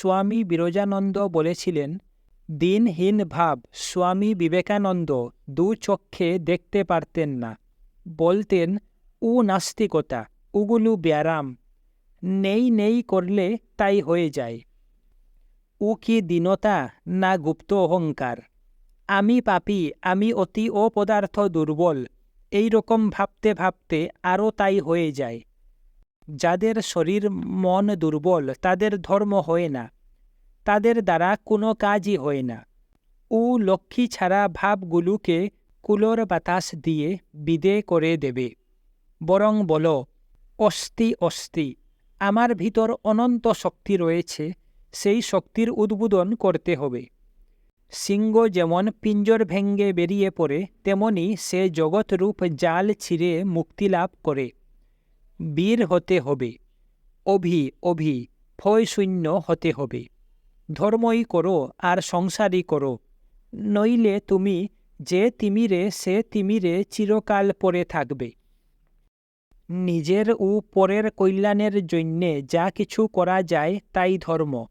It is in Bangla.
স্বামী বিরজানন্দ বলেছিলেন দিনহীন ভাব, স্বামী বিবেকানন্দ দু চক্ষে দেখতে পারতেন না। বলতেন, উ নাস্তিকতা, উগুলু ব্যারাম, নেই নেই করলে তাই হয়ে যায়। উ কি দীনতা না গুপ্ত অহংকার? আমি পাপী, আমি অতি অপদার্থ দুর্বল, এই রকম ভাবতে ভাবতে আরও তাই হয়ে যায়। যাদের শরীর মন দুর্বল, তাদের ধর্ম হয় না। তাদের দ্বারা কোনো কাজই হয় না। উ লক্ষ্মী ছাড়া ভাবগুলোকে কুলোর বাতাস দিয়ে বিদে করে দেবে। বরং বল অস্তি অস্তি আমার ভিতর অনন্ত শক্তি রয়েছে, সেই শক্তির উদ্বোধন করতে হবে। সিংহ যেমন পিঞ্জর ভেঙ্গে বেরিয়ে পড়ে, তেমনি সে জগৎরূপ জাল ছিঁড়ে মুক্তিলাভ করে। বীর হতে হবে। অভি অভি ভয়শূন্য হতে হবে। ধর্মই করো আর সংসারই করো। নইলে তুমি যে তিমিরে, সে তিমিরে চিরকাল পরে থাকবে। নিজের ও পরের কল্যাণের জন্যে যা কিছু করা যায় তাই ধর্ম।